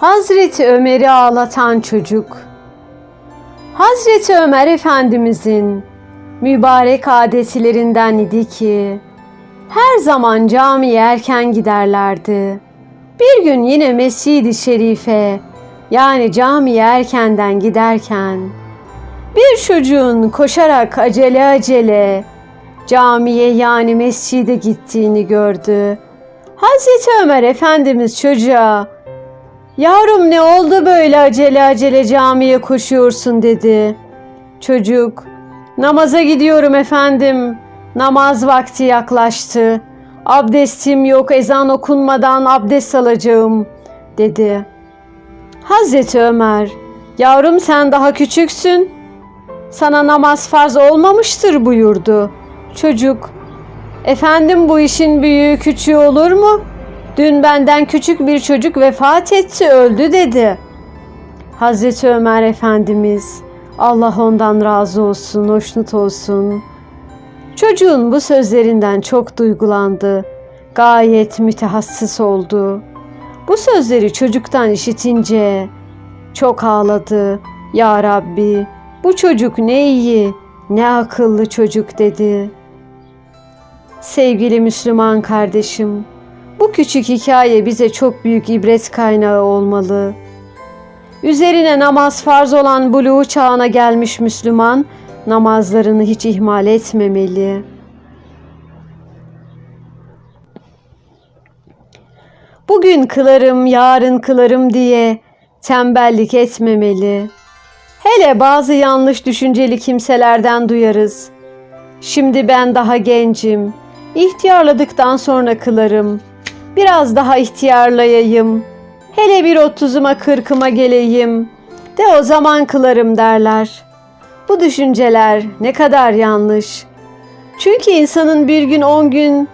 Hazreti Ömer'i ağlatan çocuk. Hazreti Ömer Efendimizin mübarek adetlerinden idi ki her zaman camiye erken giderlerdi. Bir gün yine Mescid-i Şerife yani camiye erkenden giderken bir çocuğun koşarak acele acele camiye yani mescide gittiğini gördü. Hazreti Ömer Efendimiz çocuğa Yavrum ne oldu böyle acele acele camiye koşuyorsun dedi. Çocuk namaza gidiyorum efendim. Namaz vakti yaklaştı. Abdestim yok ezan okunmadan abdest alacağım dedi. Hazreti Ömer yavrum sen daha küçüksün. Sana namaz farz olmamıştır buyurdu. Çocuk efendim bu işin büyüğü küçüğü olur mu? Dün benden küçük bir çocuk vefat etti, öldü dedi. Hazreti Ömer Efendimiz, Allah ondan razı olsun, hoşnut olsun. Çocuğun bu sözlerinden çok duygulandı. Gayet mütehassıs oldu. Bu sözleri çocuktan işitince çok ağladı. Ya Rabbi, bu çocuk ne iyi, ne akıllı çocuk dedi. Sevgili Müslüman kardeşim, bu küçük hikaye bize çok büyük ibret kaynağı olmalı. Üzerine namaz farz olan buluğ çağına gelmiş Müslüman namazlarını hiç ihmal etmemeli. Bugün kılarım, yarın kılarım diye tembellik etmemeli. Hele bazı yanlış düşünceli kimselerden duyarız. Şimdi ben daha gencim. İhtiyarladıktan sonra kılarım. Biraz daha ihtiyarlayayım. Hele bir otuzuma kırkıma geleyim. De o zaman kılarım derler. Bu düşünceler ne kadar yanlış. Çünkü insanın bir gün on gün,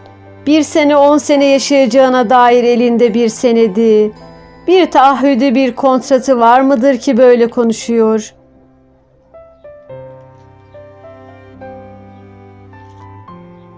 bir sene on sene yaşayacağına dair elinde bir senedi, bir taahhüdü bir kontratı var mıdır ki böyle konuşuyor?